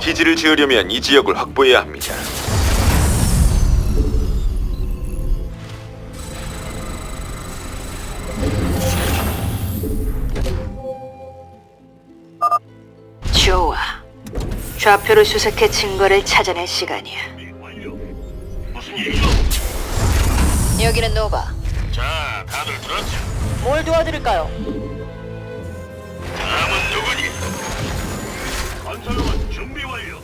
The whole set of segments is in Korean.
기지를 지으려면 이 지역을 확보해야 합니다. 좌표를 수색해 증거를 찾아낼 시간이야. 완료. 무슨 일이죠? 여기는 노바. 자, 다들 들었죠? 뭘 도와드릴까요? 다음은 누구니? 건설로만 준비 완료.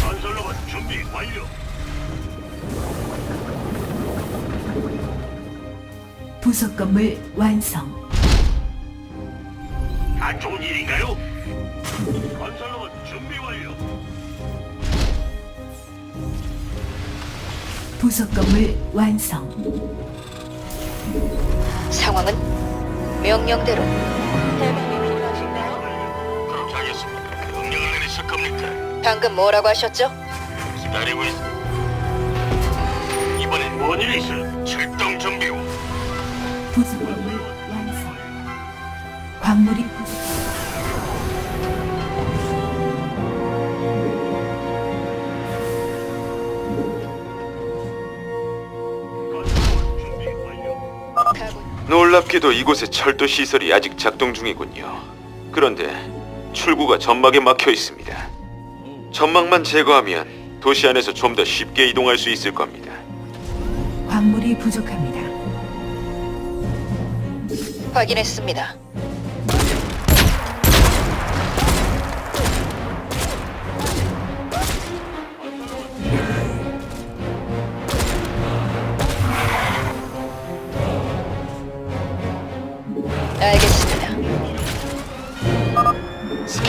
건설로만 준비 완료. 부속 건물 완성. 안 좋은 일인가요? 건설로만 준비 완료. 부속 건물 완성. 상황은 명령대로. 그렇게 하겠습니다. 명령을 내리실 겁니까? 방금 뭐라고 하셨죠? 기다리고 있어. 이번엔 뭔 일이 있어? 출 가고 놀랍게도 이곳의 철도 시설이 아직 작동 중이군요. 그런데 출구가 점막에 막혀 있습니다. 점막만 제거하면 도시 안에서 좀 더 쉽게 이동할 수 있을 겁니다. 광물이 부족합니다. 확인했습니다.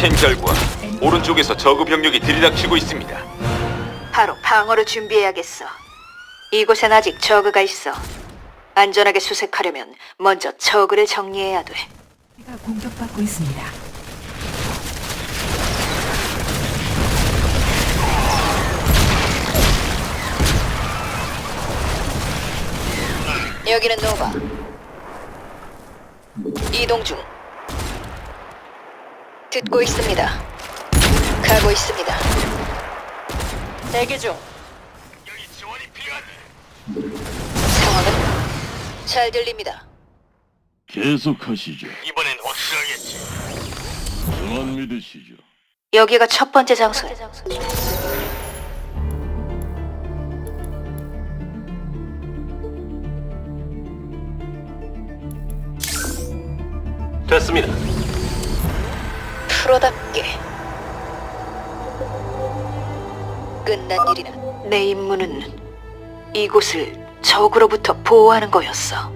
캔 결과 오른쪽에서 저그 병력이 들이닥치고 있습니다. 바로 방어를 준비해야겠어. 이곳엔 아직 저그가 있어. 안전하게 수색하려면 먼저 저그를 정리해야 돼. 가 공격받고 있습니다. 여기는 노바. 이동 중. 듣고 있습니다. 가고 있습니다. 대기 중. 여기 지원이 필요하네. 상황은 잘 들립니다. 계속하시죠. 이번엔 확실하겠지. 저만 믿으시죠. 여기가 첫 번째 장소. 됐습니다. 프로답게 끝난 일이나 내 임무는 이곳을 적으로부터 보호하는 거였어.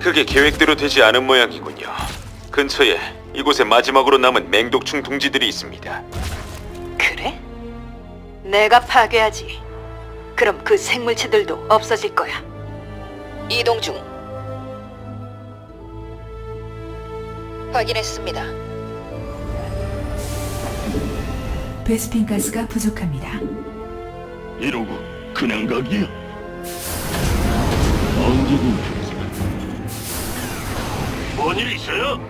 그게 계획대로 되지 않은 모양이군요. 근처에 이곳에 마지막으로 남은 맹독충 둥지들이 있습니다. 그래? 내가 파괴하지. 그럼 그 생물체들도 없어질 거야. 이동 중. 확인했습니다. 베스핀 가스가 부족합니다. 이러고 그냥 가기야. 언제든 뭔일 있어요?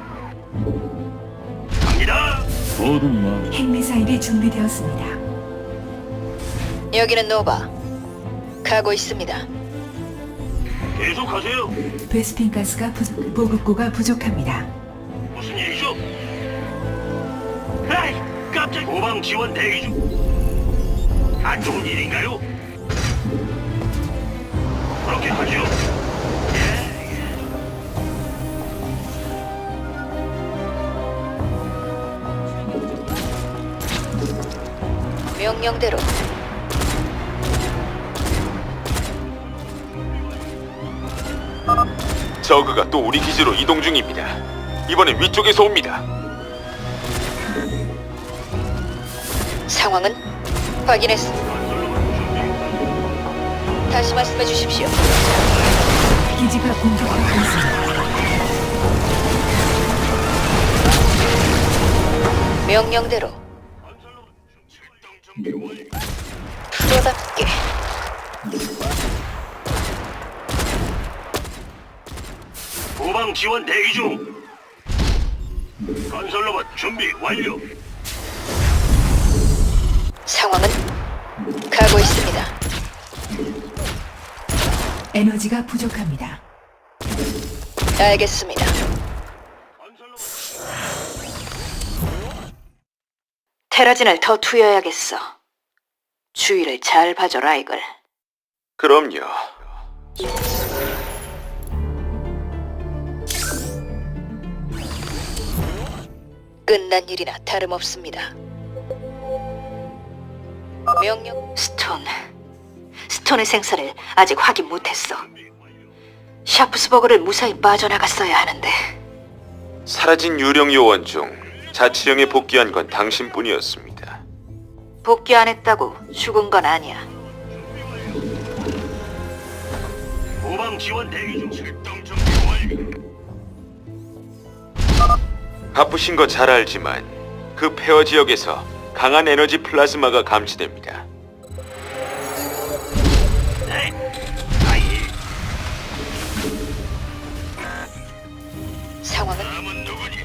갑니다. 뭐든 말. 핵미사일이 준비되었습니다. 여기는 노바. 가고 있습니다. 계속하세요. 베스핀 가스가 부족, 보급고가 부족합니다. 깜짝 도방 지원 대기 중. 안 좋은 일인가요? 그렇게 하죠. 예, 예. 명령대로. 저그가 또 우리 기지로 이동 중입니다. 이번엔 위쪽에서 옵니다. 상황은 확인했어. 다시 말씀해 주십시오. 기지가 공격받고 있습니다. 명령대로 프로답게 후방 지원 대기 중. 건설 로봇 준비 완료. 상황은 가고 있습니다. 에너지가 부족합니다. 알겠습니다. 테라진을 더 투여해야겠어. 주의를 잘 봐줘 라 이걸. 그럼요. 끝난 일이나 다름없습니다. 명령 스톤. 스톤의 생사를 아직 확인 못했어. 샤프스버그를 무사히 빠져나갔어야 하는데 사라진 유령 요원 중 자치령에 복귀한 건 당신뿐이었습니다. 복귀 안 했다고 죽은 건 아니야. 후방 지원 대기 중. 출동 준비 완료. 바쁘신 거 잘 알지만 그 폐허 지역에서 강한 에너지 플라즈마가 감지됩니다. 네. 아예. 상황은 남은 누구니?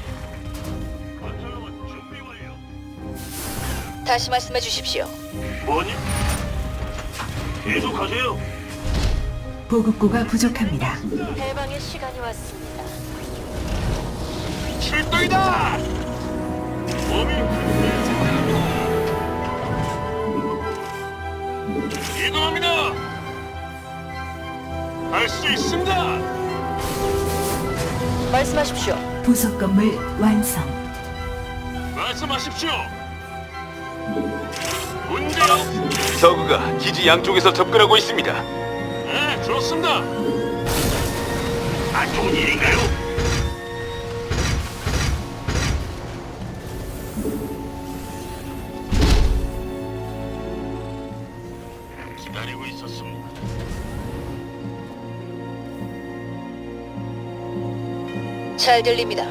건설 로봇 준비 완료. 다시 말씀해 주십시오. 뭐니? 계속하세요. 보급고가 부족합니다. 해방의 시간이 왔습니다. 출동이다. 몸이 이동합니다. 할 수 있습니다. 말씀하십시오. 부속 건물 완성. 말씀하십시오. 문제요. 저그가 기지 양쪽에서 접근하고 있습니다. 네, 좋습니다. 안 좋은 일인가요? 잘 들립니다.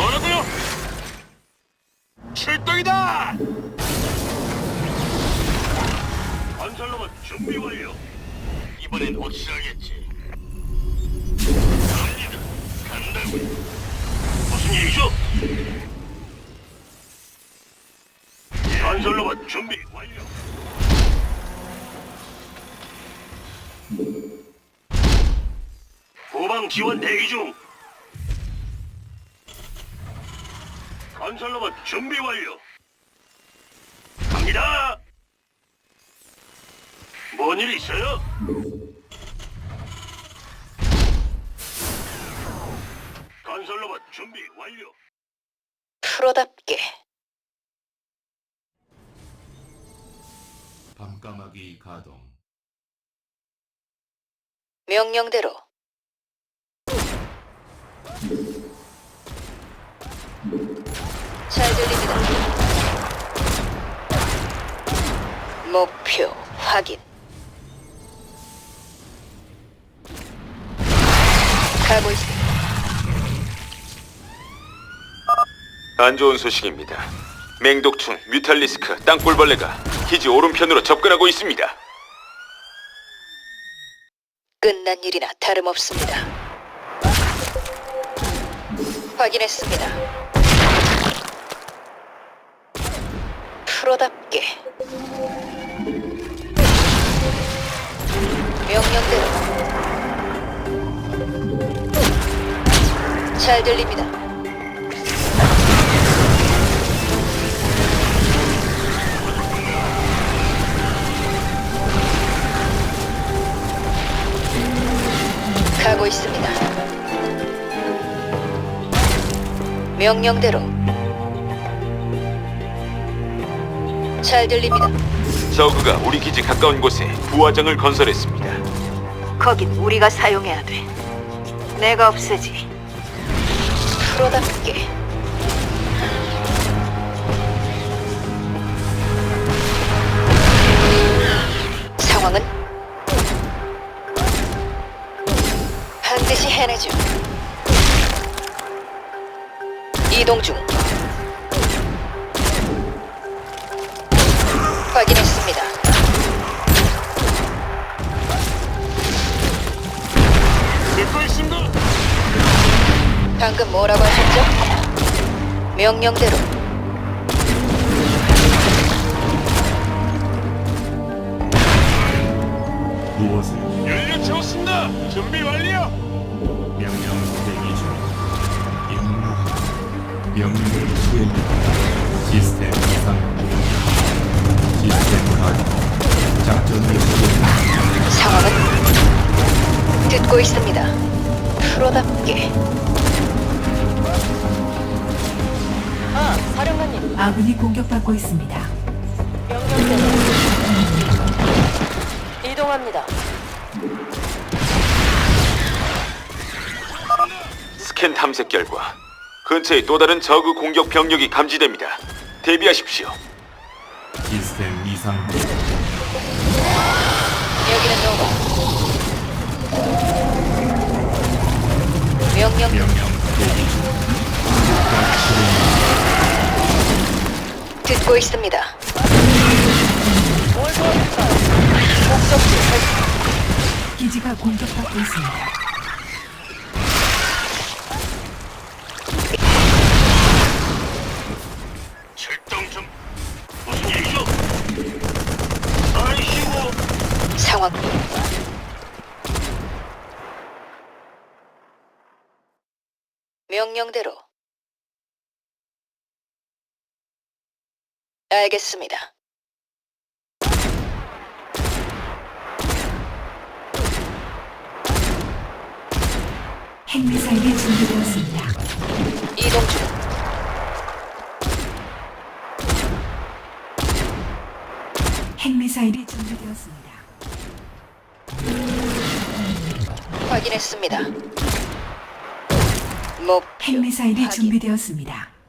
뭐라고요? 출동이다! 건설로봇 준비 완료. 이번엔 확실하겠지. 갑니다. 간다고요. 무슨 일이죠? 건설로봇 준비 완료. 후방 지원 대기 중. 건설로봇 준비 완료. 갑니다. 뭔 일 있어요? 건설로봇 준비 완료. 프로답게 밤까마귀 가동 명령대로 잘 들립니다. 목표 확인. 가고 있습니다. 안 좋은 소식입니다. 맹독충 뮤탈리스크 땅굴벌레가 기지 오른편으로 접근하고 있습니다. 끝난 일이나 다름없습니다. 확인했습니다. 프로답게 명령대로 잘 들립니다. 가고 있습니다. 명령대로 잘 들립니다. 저그가 우리 기지 가까운 곳에 부화장을 건설했습니다. 거긴 우리가 사용해야 돼. 내가 없애지. 프로답게. 상황은 반드시 해내죠. 이동 중. 방금 뭐라고 하셨죠? 명령대로 무엇을 연료 채웠습니다. 준비 완료. 명령 대기 중 임무 명령을 수행합니다 시스템 이상 시스템 가동 작전 개시 상황은 듣고 있습니다. 프로답게. 사령관님. 아군이 공격받고 있습니다. 명령대로 이동합니다. 스캔 탐색 결과 근처에 또 다른 저그 공격 병력이 감지됩니다. 대비하십시오. 시스템 이상 여기는 노바. 명령 명령 듣고 있습니다. 목적지. 기지가 공격받고 있습니다. 출동 중. 무슨 일이죠? 아이씨고. 상황. 명령대로. 알겠습니다. 핵미사일이 준비되었습니다. 이동 중. 핵미사일이 준비되었습니다. 확인했습니다. 목표 핵미사일이. 준비되었습니다.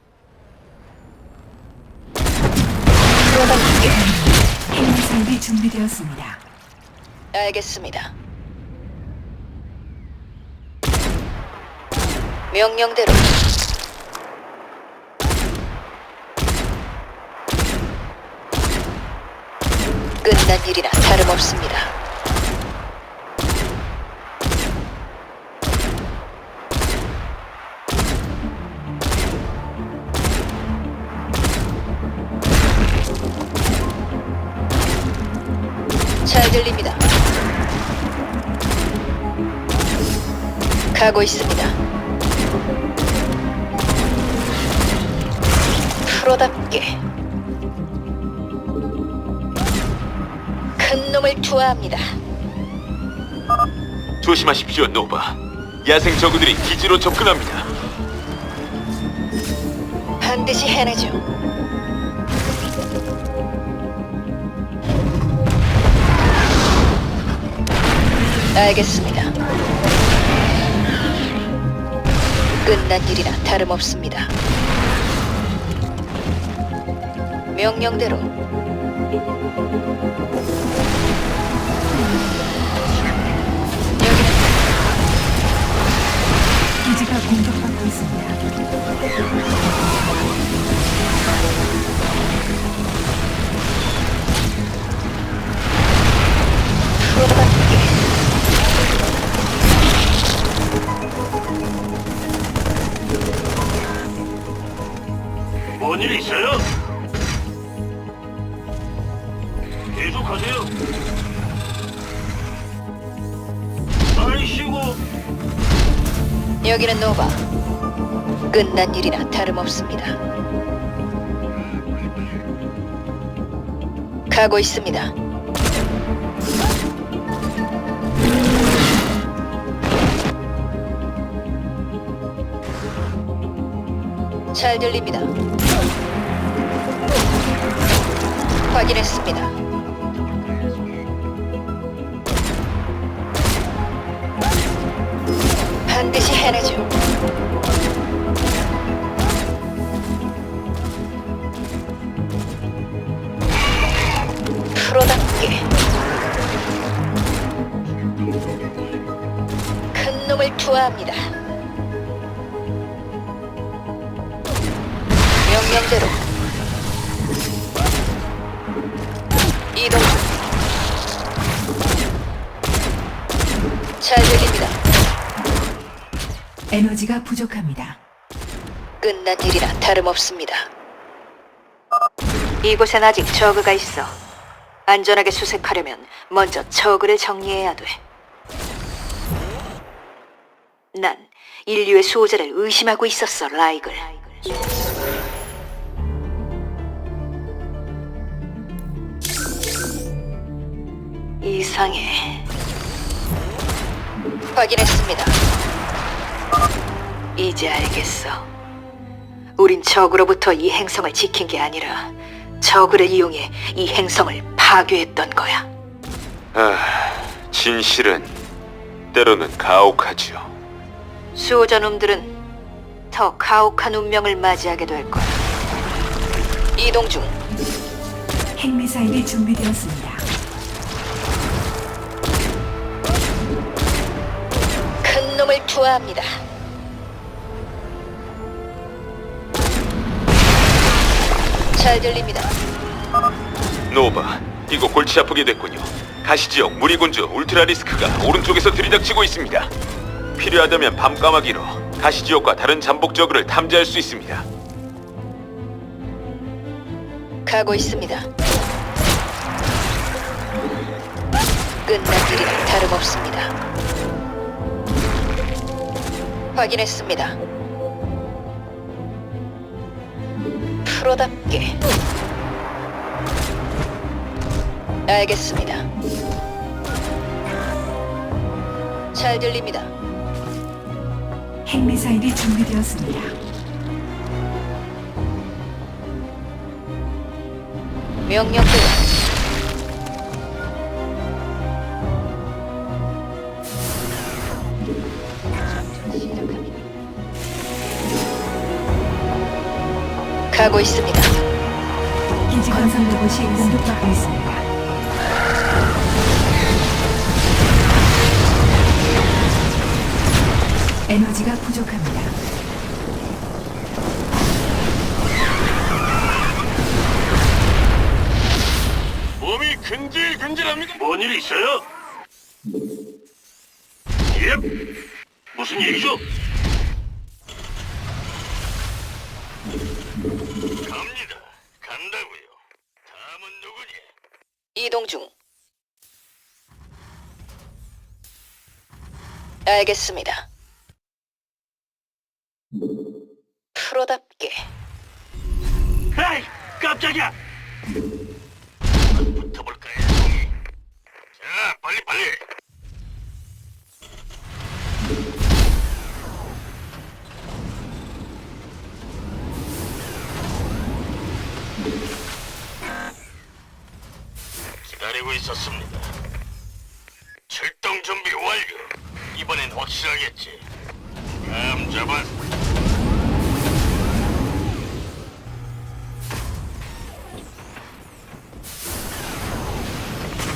준비되었습니다. 알겠습니다. 명령대로 끝난 일이나 다름없습니다. 가고 있습니다. 프로답게 큰 놈을 투하합니다. 조심하십시오, 노바. 야생 저그들이 기지로 접근합니다. 반드시 해내죠. 알겠습니다. 끝난 일이나 다름없습니다. 명령대로 일 있어요? 계속하세요. 아이씨고. 여기는 노바. 끝난 일이나 다름없습니다. 가고 있습니다. 잘 들립니다. 확인했습니다. 반드시 해내죠. 프로답게 큰 놈을 투하합니다. 명령대로 에너지가 부족합니다. 끝난 일이나 다름없습니다. 이곳엔 아직 저그가 있어. 안전하게 수색하려면 먼저 저그를 정리해야 돼. 난 인류의 수호자를 의심하고 있었어, 라이글. 이상해. 확인했습니다. 이제 알겠어. 우린 적으로부터 이 행성을 지킨 게 아니라 적을 이용해 이 행성을 파괴했던 거야. 아, 진실은 때로는 가혹하지요. 수호자 놈들은 더 가혹한 운명을 맞이하게 될 거야. 이동 중. 핵미사일이 준비되었습니다. 투하합니다. 잘 들립니다. 노바, 이거 골치 아프게 됐군요. 가시지역 무리군주 울트라리스크가 오른쪽에서 들이닥치고 있습니다. 필요하다면 밤까마귀로 가시지역과 다른 잠복 저그를 탐지할 수 있습니다. 가고 있습니다. 끝난 일이라 다름없습니다. 확인했습니다. 프로답게. 알겠습니다. 잘 들립니다. 핵미사일이 준비되었습니다. 명령대로. 가고 있습니다. 기지 건설 로봇이 공격받고 있습니다. 에너지가 부족합니다. 몸이 근질근질합니다. 뭔 일 있어요? 예. 무슨 일이죠? 이동 중. 알겠습니다. 프로답게. 에이, 깜짝이야. 붙어볼까요? 자, 빨리 빨리. 기다리고 있었습니다. 출동 준비 완료. 이번엔 확실하겠지. 감 잡았.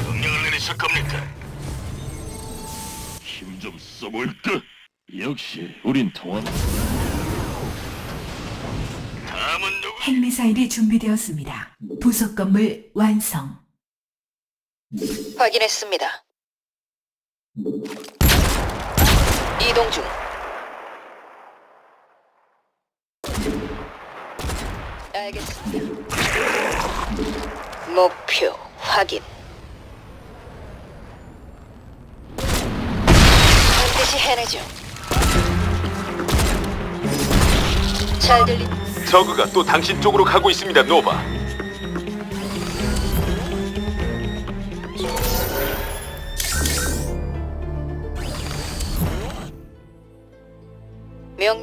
명령을 내리실 겁니까? 힘 좀 써볼까? 역시 우린 통한 다음은 누구? 핵미사일이 준비되었습니다. 부속 건물 완성. 확인했습니다. 이동 중. 알겠습니다. 목표 확인. 반드시 해내죠. 잘 들리. 저그가 또 당신 쪽으로 가고 있습니다, 노바.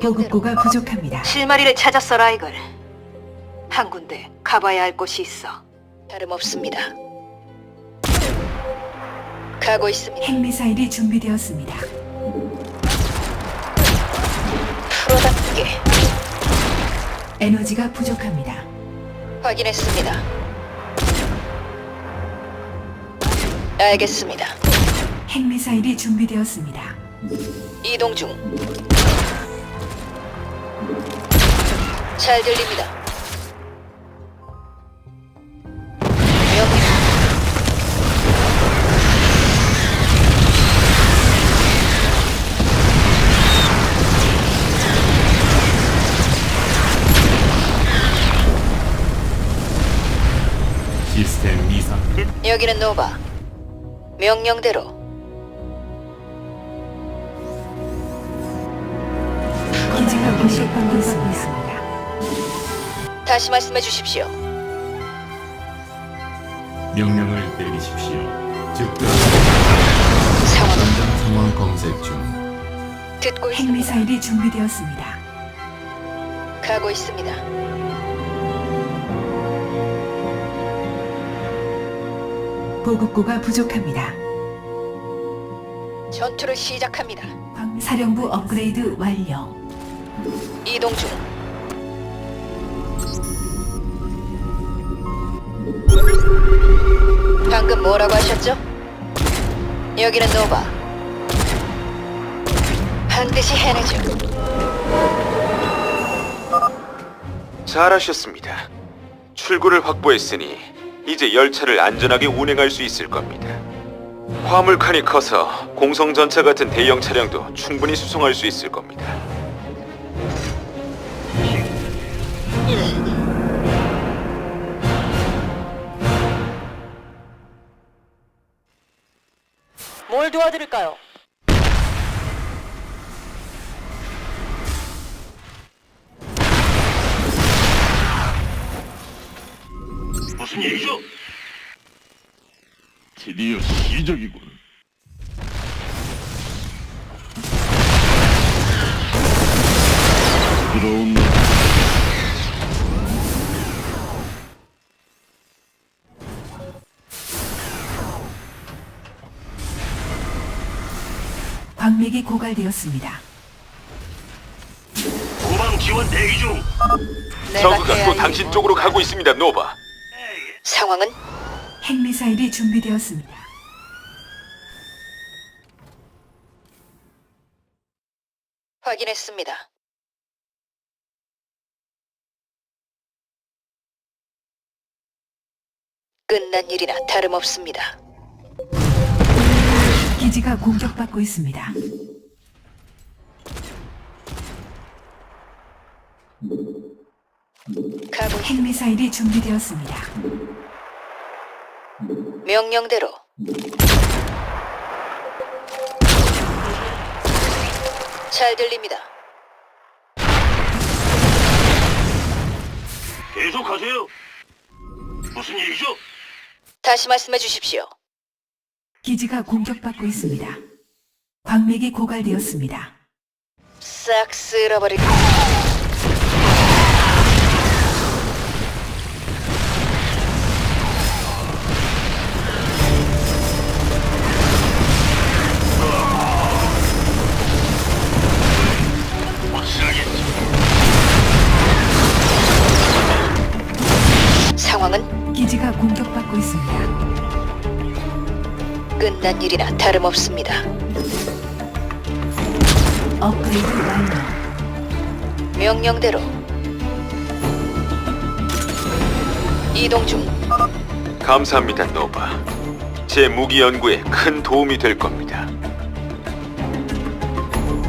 보급고가 부족합니다. 실마리를 찾았어 라이걸. 한 군데 가봐야 할 곳이 있어. 다름없습니다. 가고 있습니다. 핵미사일이 준비되었습니다. 프로답게 에너지가 부족합니다. 확인했습니다. 알겠습니다. 핵미사일이 준비되었습니다. 이동 중. 잘 들립니다. 명령. 시스템 이상 여기는 노바. 명령대로 있습니다. 다시 말씀해 주십시오. 명령을 내리십시오. 즉각 현장 상황 검색 중. 듣고 있습니다. 핵미사일이 준비되었습니다. 가고 있습니다. 보급고가 부족합니다. 전투를 시작합니다. 광- 사령부 업그레이드 완료. 이동 중. 방금 뭐라고 하셨죠? 여기는 노바. 반드시 해내죠. 잘하셨습니다. 출구를 확보했으니 이제 열차를 안전하게 운행할 수 있을 겁니다. 화물칸이 커서 공성 전차 같은 대형 차량도 충분히 수송할 수 있을 겁니다. 도와드릴까요? 무슨 일이죠? 드디어 시작이군. 부러운 광맥이 고갈되었습니다. 후방 지원 대기 중. 저그가 해야 또 할 당신 쪽으로? 가고 있습니다, 노바. 상황은 핵미사일이 준비되었습니다. 확인했습니다. 끝난 일이나 다름없습니다. 기지가 공격받고 있습니다. 가고 있- 핵미사일이 준비되었습니다. 명령대로 잘 들립니다. 계속하세요. 무슨 일이죠? 다시 말씀해 주십시오. 기지가 공격받고 있습니다. 광맥이 고갈되었습니다. 싹 쓸어버릴 끝난 일이나 다름없습니다. 업그레이드 완료. 명령대로 이동 중 감사합니다, 노바. 제 무기 연구에 큰 도움이 될 겁니다.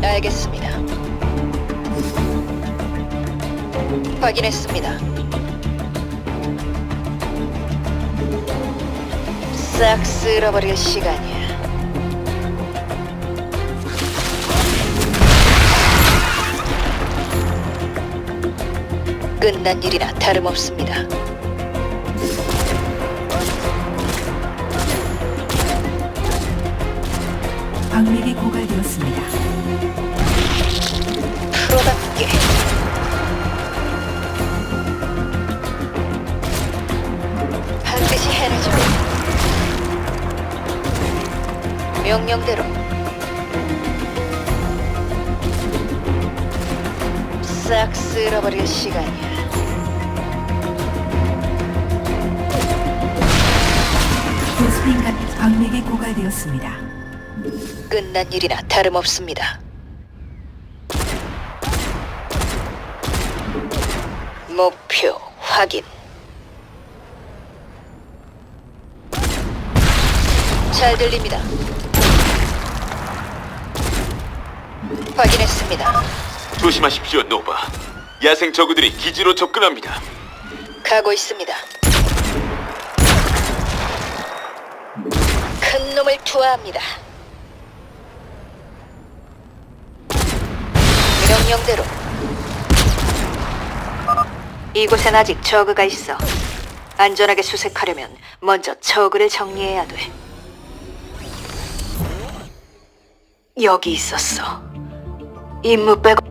알겠습니다. 확인했습니다. 싹 쓸어버릴 시간이야. 끝난 일이나 다름없습니다. 광맥이 고갈되었습니다. 프로답게 명령대로 싹 쓸어버릴 시간이야. 가 광맥이 고갈되었습니다. 끝난 일이나 다름없습니다. 목표 확인. 잘 들립니다. 확인했습니다. 조심하십시오, 노바. 야생 저그들이 기지로 접근합니다. 가고 있습니다. 큰 놈을 투하합니다. 명령대로. 이곳엔 아직 저그가 있어. 안전하게 수색하려면 먼저 저그를 정리해야 돼. 여기 있었어. E ይህ